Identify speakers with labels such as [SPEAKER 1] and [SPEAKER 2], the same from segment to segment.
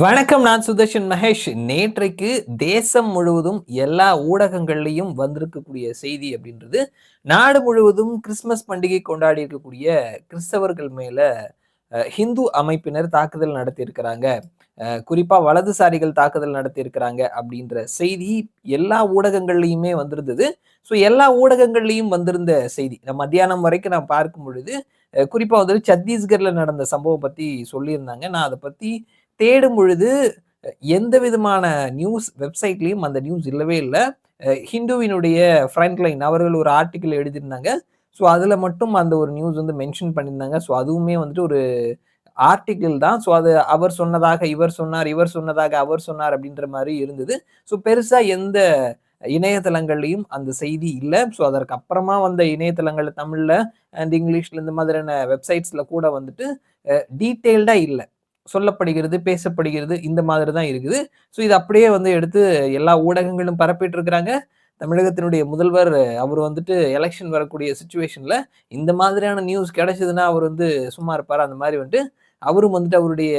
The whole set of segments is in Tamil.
[SPEAKER 1] வணக்கம் நான் சுதர்ஷன் மகேஷ். நேற்றைக்கு தேசம் முழுவதும் எல்லா ஊடகங்கள்லையும் வந்திருக்கக்கூடிய செய்தி அப்படின்றது நாடு முழுவதும் கிறிஸ்மஸ் பண்டிகை கொண்டாடி இருக்கக்கூடிய கிறிஸ்தவர்கள் மேல ஹிந்து அமைப்பினர் தாக்குதல் நடத்தியிருக்கிறாங்க. குறிப்பா வலதுசாரிகள் தாக்குதல் நடத்தியிருக்கிறாங்க அப்படின்ற செய்தி எல்லா ஊடகங்கள்லையுமே வந்திருந்தது. ஸோ எல்லா ஊடகங்கள்லையும் வந்திருந்த செய்தி. நான் மத்தியானம் வரைக்கும் நான் பார்க்கும் பொழுது குறிப்பா வந்துட்டு சத்தீஸ்கர்ல நடந்த சம்பவம் பத்தி சொல்லியிருந்தாங்க. நான் அதை பத்தி தேடும் பொழுது எந்த விதமான நியூஸ் வெப்சைட்லேயும் அந்த நியூஸ் இல்லவே இல்லை. ஹிந்துவினுடைய ஃப்ரண்ட்லைன் அவர்கள் ஒரு ஆர்டிக்கிள் எழுதியிருந்தாங்க. ஸோ அதில் மட்டும் அந்த ஒரு நியூஸ் வந்து மென்ஷன் பண்ணியிருந்தாங்க. ஸோ அதுவுமே வந்துட்டு ஒரு ஆர்டிக்கிள் தான். ஸோ அது அவர் சொன்னதாக இவர் சொன்னார் இவர் சொன்னதாக அவர் சொன்னார் அப்படின்ற மாதிரி இருந்தது. ஸோ பெருசாக எந்த இணையதளங்கள்லையும் அந்த செய்தி இல்லை. ஸோ அதற்கு அப்புறமா வந்த இணையதளங்கள் தமிழில் அண்ட் இங்கிலீஷில் இந்த மாதிரியான வெப்சைட்ஸில் கூட வந்துட்டு டீட்டெயில்டாக இல்லை. சொல்லப்படுகிறது பேசப்படுகிறது இந்த மாதிரி தான் இருக்குது. ஸோ இது அப்படியே வந்து எடுத்து எல்லா ஊடகங்களும் பரப்பிட்டு இருக்கிறாங்க தமிழகத்தினுடைய முதல்வர் அவர் வந்துட்டு எலெக்ஷன் வரக்கூடிய சுச்சுவேஷனில் இந்த மாதிரியான நியூஸ் கிடைச்சதுன்னா அவர் வந்து சும்மா இருப்பார்? அந்த மாதிரி வந்துட்டு அவரும் வந்துட்டு அவருடைய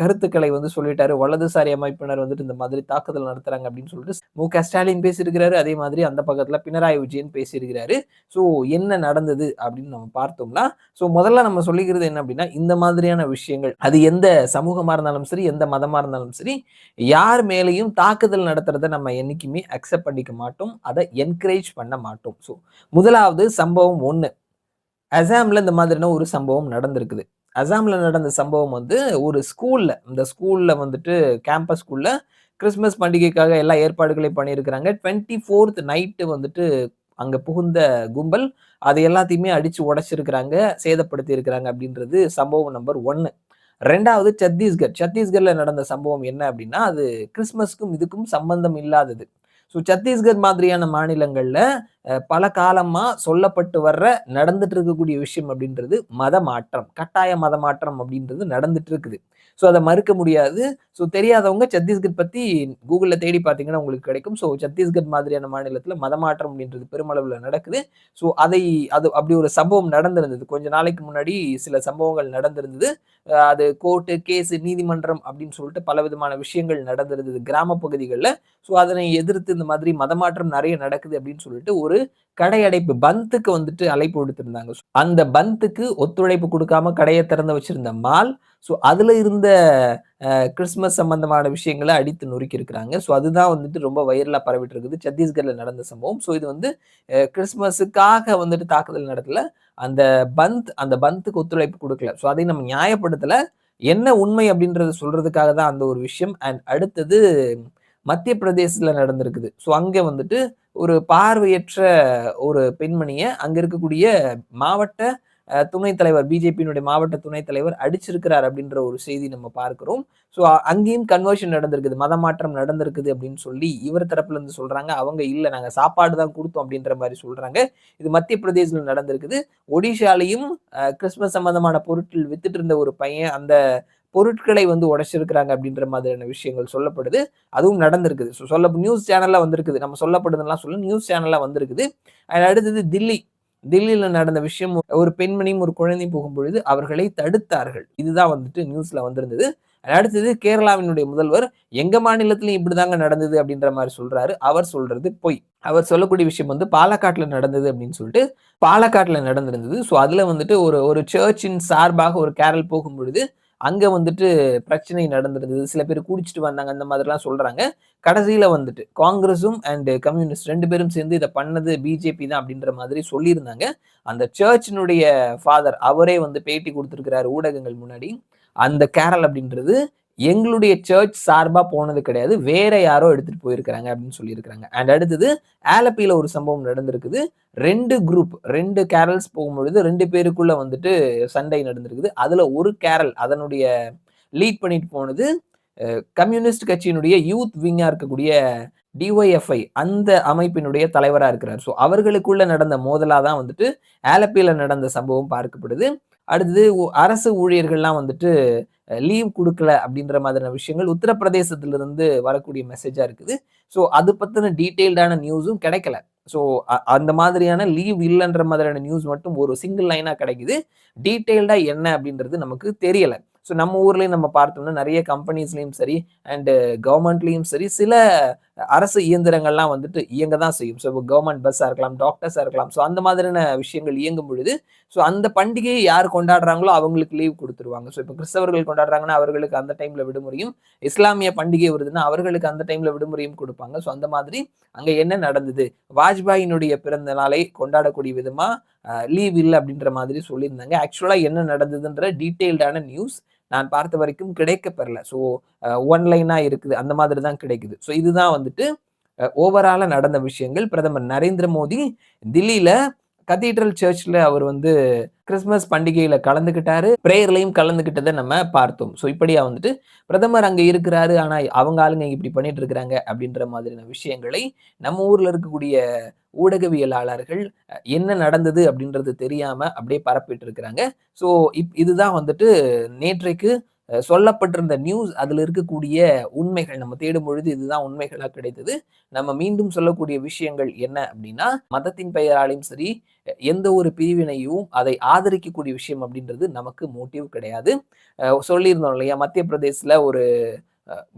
[SPEAKER 1] கருத்துக்களை வந்து சொல்லிட்டாரு. வலதுசாரி அமைப்பினர் வந்துட்டு இந்த மாதிரி தாக்குதல் நடத்துறாங்க அப்படின்னு சொல்லிட்டு மு க ஸ்டாலின் பேசியிருக்கிறாரு. அதே மாதிரி அந்த பக்கத்துல பினராயி விஜயன் பேசியிருக்கிறாரு. ஸோ என்ன நடந்தது அப்படின்னு நம்ம பார்த்தோம்னா ஸோ முதல்ல நம்ம சொல்லிக்கிறது என்ன அப்படின்னா இந்த மாதிரியான விஷயங்கள் அது எந்த சமூகமா இருந்தாலும் சரி எந்த மதமா இருந்தாலும் சரி யார் மேலேயும் தாக்குதல் நடத்துறத நம்ம என்னைக்குமே அக்செப்ட் பண்ணிக்க மாட்டோம். அதை என்கரேஜ் பண்ண மாட்டோம். ஸோ முதலாவது சம்பவம் ஒன்று அசாம்ல இந்த மாதிரியான ஒரு சம்பவம் நடந்திருக்குது. அசாமில் நடந்த சம்பவம் வந்து ஒரு ஸ்கூலில் இந்த ஸ்கூலில் வந்துட்டு கேம்பஸ் ஸ்கூலில் கிறிஸ்மஸ் பண்டிகைக்காக எல்லா ஏற்பாடுகளையும் பண்ணியிருக்கிறாங்க. டுவெண்ட்டி ஃபோர்த் நைட்டு வந்துட்டு அங்கே புகுந்த கும்பல் அது எல்லாத்தையுமே அடித்து உடச்சிருக்கிறாங்க சேதப்படுத்தி இருக்கிறாங்க அப்படின்றது சம்பவம் நம்பர் ஒன்று ரெண்டாவது சத்தீஸ்கர். சத்தீஸ்கரில் நடந்த சம்பவம் என்ன அப்படின்னா அது கிறிஸ்மஸ்க்கும் இதுக்கும் சம்பந்தம் இல்லாதது. ஸோ சத்தீஸ்கர் மாதிரியான மாநிலங்களில் பல காலமா சொல்லப்பட்டு வர்ற நடந்துட்டு இருக்கக்கூடிய விஷயம் அப்படின்றது மத மாற்றம் கட்டாய மத மாற்றம் அப்படின்றது நடந்துட்டு இருக்குது. ஸோ அதை மறுக்க முடியாது. ஸோ தெரியாதவங்க சத்தீஸ்கர் பற்றி கூகுளில் தேடி பார்த்தீங்கன்னா உங்களுக்கு கிடைக்கும். ஸோ சத்தீஸ்கர் மாதிரியான மாநிலத்தில் மதமாற்றம் அப்படின்றது பெருமளவில் நடக்குது. ஸோ அதை அது அப்படி ஒரு சம்பவம் நடந்திருந்தது. கொஞ்ச நாளைக்கு முன்னாடி சில சம்பவங்கள் நடந்திருந்தது. அது கோர்ட்டு கேஸு நீதிமன்றம் அப்படின்னு சொல்லிட்டு பல விதமான விஷயங்கள் நடந்திருந்தது கிராம பகுதிகளில். ஸோ அதனை எதிர்த்து இந்த மாதிரி மதமாற்றம் நிறைய நடக்குது அப்படின்னு சொல்லிட்டு ஒரு கடையடைப்பு பந்துக்கு வந்துட்டு அழைப்பு விடுத்திருந்தாங்க. அந்த பந்துக்கு ஒத்துழைப்பு கொடுக்காம கடையை திறந்து வச்சிருந்த மால் ஸோ அதுல இருந்த கிறிஸ்மஸ் சம்பந்தமான விஷயங்களை அடித்து நொறுக்கி இருக்கிறாங்க ஸோ அதுதான் வந்துட்டு ரொம்ப வைரலா பரவிட்டு இருக்குது சத்தீஸ்கர்ல நடந்த சம்பவம். ஸோ இது வந்து கிறிஸ்மஸுக்காக வந்துட்டு தாக்குதல் நடத்தல. அந்த பந்த் அந்த பந்துக்கு ஒத்துழைப்பு கொடுக்கல. ஸோ அதை நம்ம நியாயப்படுத்தல. என்ன உண்மை அப்படின்றத சொல்றதுக்காக தான் அந்த ஒரு விஷயம். அண்ட் அடுத்தது மத்திய பிரதேசத்துல நடந்திருக்குது. ஸோ அங்க வந்துட்டு ஒரு பார்வையற்ற ஒரு பெண்மணியை அங்க இருக்கக்கூடிய மாவட்ட துணைத் தலைவர் பிஜேபியினுடைய மாவட்ட துணைத் தலைவர் அடிச்சிருக்கிறார் அப்படின்ற ஒரு செய்தி நம்ம பார்க்கிறோம். ஸோ அங்கேயும் கன்வர்ஷன் நடந்திருக்குது மதமாற்றம் நடந்திருக்குது அப்படின்னு சொல்லி இவர் தரப்புல இருந்து சொல்றாங்க. அவங்க இல்லை நாங்க சாப்பாடு தான் கொடுத்தோம் அப்படின்ற மாதிரி சொல்றாங்க. இது மத்திய பிரதேசத்தில் நடந்திருக்குது. ஒடிஷாலையும் கிறிஸ்துமஸ் கிறிஸ்மஸ் சம்பந்தமான பொருட்கள் வித்துட்டு இருந்த ஒரு பையன் அந்த பொருட்களை வந்து உடைச்சிருக்கிறாங்க அப்படின்ற மாதிரியான விஷயங்கள் சொல்லப்படுது. அதுவும் நடந்திருக்குது. ஸோ சொல்ல நியூஸ் சேனலில் வந்திருக்குது. நம்ம சொல்லப்படுதுலாம் சொல்ல நியூஸ் சேனலில் வந்திருக்குது. அது அடுத்தது தில்லி. தில்லியில் நடந்த விஷயம் ஒரு பெண்மணியும் ஒரு குழந்தையும் போகும்பொழுது அவர்களை தடுத்தார்கள். இதுதான் வந்துட்டு நியூஸில் வந்திருந்தது. அது அடுத்தது கேரளாவினுடைய முதல்வர் எங்க மாநிலத்திலும் இப்படிதாங்க நடந்தது அப்படின்ற மாதிரி சொல்றாரு. அவர் சொல்றது பொய். அவர் சொல்லக்கூடிய விஷயம் வந்து பாலக்காட்டுல நடந்தது அப்படின்னு சொல்லிட்டு பாலக்காட்டுல நடந்திருந்தது. ஸோ அதுல வந்துட்டு ஒரு ஒரு சர்ச்சின் சார்பாக ஒரு கேரல் போகும் பொழுது அங்க வந்துட்டு பிரச்சனை நடந்திருந்தது சில பேர் குடிச்சிட்டு வந்தாங்க அந்த மாதிரிலாம் சொல்றாங்க. கடைசியில வந்துட்டு காங்கிரஸும் அண்ட் கம்யூனிஸ்ட் ரெண்டு பேரும் சேர்ந்து இதை பண்ணது பிஜேபி தான் அப்படின்ற மாதிரி சொல்லியிருந்தாங்க. அந்த சர்ச்சினுடைய ஃபாதர் அவரே வந்து பேட்டி கொடுத்துருக்கிறாரு ஊடகங்கள் முன்னாடி. அந்த கேரல் அப்படின்றது எங்களுடைய சர்ச் சார்பாக போனது கிடையாது. வேற யாரோ எடுத்துட்டு போயிருக்கிறாங்க அப்படின்னு சொல்லியிருக்கிறாங்க. அண்ட் அடுத்தது ஆலப்பியில் ஒரு சம்பவம் நடந்திருக்குது. ரெண்டு குரூப் ரெண்டு கேரல்ஸ் போகும்பொழுது ரெண்டு பேருக்குள்ள வந்துட்டு சண்டை நடந்திருக்குது. அதுல ஒரு கேரல் அதனுடைய லீட் பண்ணிட்டு போனது கம்யூனிஸ்ட் கட்சியினுடைய யூத் விங்கா இருக்கக்கூடிய டிஒய்எஃப்ஐ அந்த அமைப்பினுடைய தலைவராக இருக்கிறார். ஸோ அவர்களுக்குள்ள நடந்த மோதலாக தான் வந்துட்டு ஆலப்பியில் நடந்த சம்பவம் பார்க்கப்படுது. அடுத்தது அரசு ஊழியர்கள்லாம் வந்துட்டு லீவ் கொடுக்கல அப்படின்ற மாதிரியான விஷயங்கள் உத்தரப்பிரதேசத்திலிருந்து வரக்கூடிய மெசேஜாக இருக்குது. ஸோ அது பற்றின டீட்டெயில்டான நியூஸும் கிடைக்கல. ஸோ அந்த மாதிரியான லீவ் இல்லைன்ற மாதிரியான நியூஸ் மட்டும் ஒரு சிங்கிள் லைனாக கிடைக்குது. டீட்டெயில்டாக என்ன அப்படின்றது நமக்கு தெரியலை. ஸோ நம்ம ஊர்லேயும் நம்ம பார்த்தோம்னா நிறைய கம்பெனிஸ்லேயும் சரி அண்டு கவர்மெண்ட்லேயும் சரி சில அரசு இயந்திரங்கள்லாம் வந்துட்டு இயங்க தான் செய்யும் ஸோ கவர்மெண்ட் பஸ்ஸாக இருக்கலாம் டாக்டர்ஸாக இருக்கலாம். ஸோ அந்த மாதிரியான விஷயங்கள் இயங்கும் பொழுது ஸோ அந்த பண்டிகையை யார் கொண்டாடுறாங்களோ அவங்களுக்கு லீவ் கொடுத்துருவாங்க. ஸோ இப்போ கிறிஸ்தவர்கள் கொண்டாடுறாங்கன்னா அவர்களுக்கு அந்த டைமில் விடுமுறையும் இஸ்லாமிய பண்டிகை வருதுன்னா அவர்களுக்கு அந்த டைமில் விடுமுறையும் கொடுப்பாங்க. ஸோ அந்த மாதிரி அங்கே என்ன நடந்தது? வாஜ்பாயினுடைய பிறந்த நாளை கொண்டாடக்கூடிய விதமாக லீவ் இல்லை அப்படின்ற மாதிரி சொல்லியிருந்தாங்க. ஆக்சுவலாக என்ன நடந்ததுன்ற டீட்டெயில்டான நியூஸ் நான் பார்த்த வரைக்கும் கிடைக்க பெறல ஸோ ஒன்லைனா இருக்குது. அந்த மாதிரி தான் கிடைக்குது. ஸோ இதுதான் வந்துட்டு ஓவராலாக நடந்த விஷயங்கள். பிரதமர் நரேந்திர மோடி தில்லியில் கதீட்ரல் சர்ச்சில் அவர் வந்து கிறிஸ்மஸ் பண்டிகையில கலந்துக்கிட்டாரு பிரேயர்லையும் கலந்துக்கிட்டதை நம்ம பார்த்தோம். ஸோ இப்படியா வந்துட்டு பிரதமர் அங்க இருக்கிறாரு. ஆனா அவங்க ஆளுங்க இப்படி பண்ணிட்டு இருக்கிறாங்க அப்படின்ற மாதிரியான விஷயங்களை நம்ம ஊர்ல இருக்கக்கூடிய ஊடகவியலாளர்கள் என்ன நடந்தது அப்படின்றது தெரியாம அப்படியே பரப்பிட்டு இருக்கிறாங்க. ஸோ இப் இதுதான் வந்துட்டு நேற்றைக்கு சொல்லப்பட்டிருந்த நியூஸ் அதில் இருக்கக்கூடிய உண்மைகள் நம்ம தேடும் பொழுது இதுதான் உண்மைகளாக கிடைத்தது. நம்ம மீண்டும் சொல்லக்கூடிய விஷயங்கள் என்ன அப்படின்னா மதத்தின் பெயராலையும் சரி எந்த ஒரு பிரிவினையும் அதை ஆதரிக்கக்கூடிய விஷயம் அப்படின்றது நமக்கு மோட்டிவ் கிடையாது. சொல்லியிருந்தோம் இல்லையா மத்திய பிரதேசில் ஒரு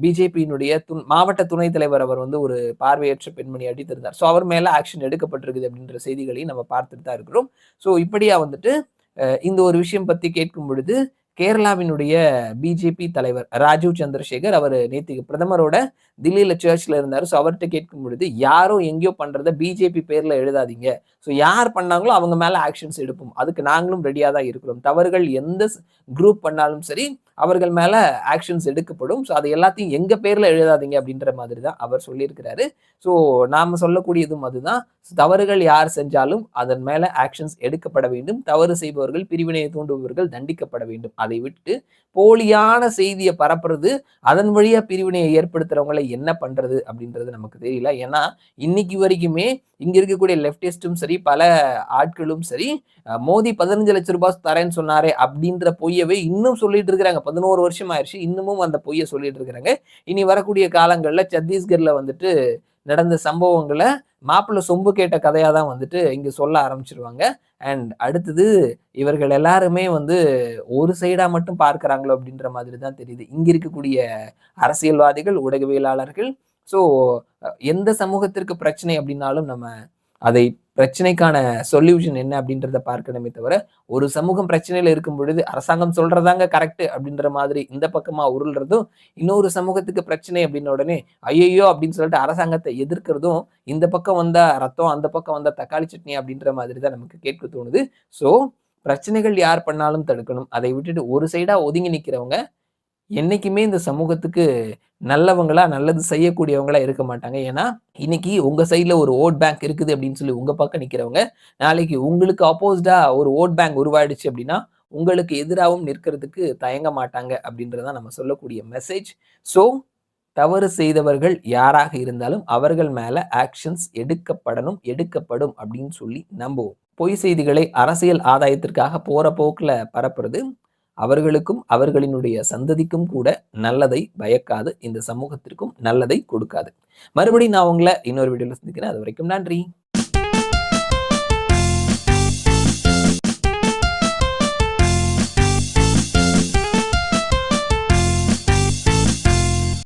[SPEAKER 1] பிஜேபியினுடைய துண் மாவட்ட துணைத் தலைவர் அவர் வந்து ஒரு பார்வையற்ற பெண்மணி அடித்திருந்தார். ஸோ அவர் மேலே ஆக்ஷன் எடுக்கப்பட்டிருக்குது அப்படின்ற செய்திகளையும் நம்ம பார்த்துட்டு தான் இருக்கிறோம். ஸோ இப்படியா வந்துட்டு இந்த ஒரு விஷயம் பற்றி கேட்கும் பொழுது கேரளாவினுடைய பிஜேபி தலைவர் ராஜீவ் சந்திரசேகர் அவர் நேற்றுக்கு பிரதமரோட தில்லியில சர்ச்சில் இருந்தார். ஸோ அவர்கிட்ட கேட்கும் பொழுது யாரும் எங்கேயோ பண்றத பிஜேபி பேர்ல எழுதாதீங்க. ஸோ யார் பண்ணாங்களோ அவங்க மேல ஆக்ஷன்ஸ் எடுப்போம். அதுக்கு நாங்களும் ரெடியாக தான் இருக்கிறோம். தவறுகள் எந்த குரூப் பண்ணாலும் சரி அவர்கள் மேலே ஆக்ஷன்ஸ் எடுக்கப்படும். ஸோ அது எல்லாத்தையும் எங்கள் பேரில் எழுதாதீங்க அப்படின்ற மாதிரி தான் அவர் சொல்லியிருக்கிறாரு. ஸோ நாம் சொல்லக்கூடியதும் அதுதான். தவறுகள் யார் செஞ்சாலும் அதன் மேலே ஆக்ஷன்ஸ் எடுக்கப்பட வேண்டும். தவறு செய்பவர்கள் பிரிவினையை தூண்டுபவர்கள் தண்டிக்கப்பட வேண்டும். அதை விட்டு போலியான செய்தியை பரப்புறது அதன் வழியாக பிரிவினையை ஏற்படுத்துகிறவங்களை என்ன பண்ணுறது அப்படின்றது நமக்கு தெரியல. ஏன்னா இன்னைக்கு வரைக்குமே இங்கே இருக்கக்கூடிய லெப்டிஸ்டும் சரி பல ஆட்களும் சரி மோடி பதினஞ்சு லட்சம் ரூபாய் தரேன்னு சொன்னாரே அப்படின்ற பொய்யவே இன்னும் சொல்லிட்டு இருக்கிறாங்க. பதினோரு வருஷம் ஆயிடுச்சு இன்னமும் அந்த பொய்யை சொல்லிட்டு இருக்கிறாங்க. இனி வரக்கூடிய காலங்களில் சத்தீஸ்கர்ல வந்துட்டு நடந்த சம்பவங்களை மாப்பிள்ள சொம்பு கேட்ட கதையாக தான் வந்துட்டு இங்கே சொல்ல ஆரம்பிச்சிருவாங்க. அண்ட் அடுத்தது இவர்கள் எல்லாருமே வந்து ஒரு சைடாக மட்டும் பார்க்குறாங்களோ அப்படின்ற மாதிரி தான் தெரியுது. இங்கே இருக்கக்கூடிய அரசியல்வாதிகள் ஊடகவியலாளர்கள். ஸோ எந்த சமூகத்திற்கு பிரச்சனை அப்படின்னாலும் நம்ம அதை பிரச்சனைக்கான சொல்யூஷன் என்ன அப்படின்றத பார்க்கணுமே தவிர ஒரு சமூகம் பிரச்சனையில இருக்கும் பொழுது அரசாங்கம் சொல்றதாங்க கரெக்ட் அப்படின்ற மாதிரி இந்த பக்கமா உருள்றதும் இன்னொரு சமூகத்துக்கு பிரச்சனை அப்படின்ன உடனே ஐயோ அப்படின்னு சொல்லிட்டு அரசாங்கத்தை எதிர்க்கிறதும் இந்த பக்கம் வந்த ரத்தம் அந்த பக்கம் வந்த தக்காளி சட்னி அப்படின்ற மாதிரி தான் நமக்கு கேட்க தோணுது. ஸோ பிரச்சனைகள் யார் பண்ணாலும் தடுக்கணும். அதை விட்டுட்டு ஒரு சைடா ஒதுங்கி நிற்கிறவங்க என்னைக்குமே இந்த சமூகத்துக்கு நல்லவங்களா நல்லது செய்யக்கூடியவங்களா இருக்க மாட்டாங்க. ஏன்னா இன்னைக்கு உங்க சைட்ல ஒரு ஓட் பேங்க் இருக்குது அப்படின்னு சொல்லி உங்க பக்கம் நிக்கிறவங்க நாளைக்கு உங்களுக்கு ஆப்போசிட்டா ஒரு ஓட் பேங்க் உருவாயிடுச்சு அப்படின்னா உங்களுக்கு எதிராகவும் நிற்கிறதுக்கு தயங்க மாட்டாங்க அப்படின்றதான் நம்ம சொல்லக்கூடிய மெசேஜ் ஸோ தவறு செய்தவர்கள் யாராக இருந்தாலும் அவர்கள் மேல ஆக்ஷன்ஸ் எடுக்கப்படணும் எடுக்கப்படும் அப்படின்னு சொல்லி நம்புவோம். பொய் செய்திகளை அரசியல் ஆதாயத்திற்காக போற போக்குல பரப்புறது அவர்களுக்கும் அவர்களினுடைய சந்ததிக்கும் கூட நல்லதை பயக்காது. இந்த சமூகத்திற்கும் நல்லதை கொடுக்காது. மறுபடியும் நான் உங்களை இன்னொரு வீடியோவில் சந்திக்கிறேன். அது வரைக்கும் நன்றி.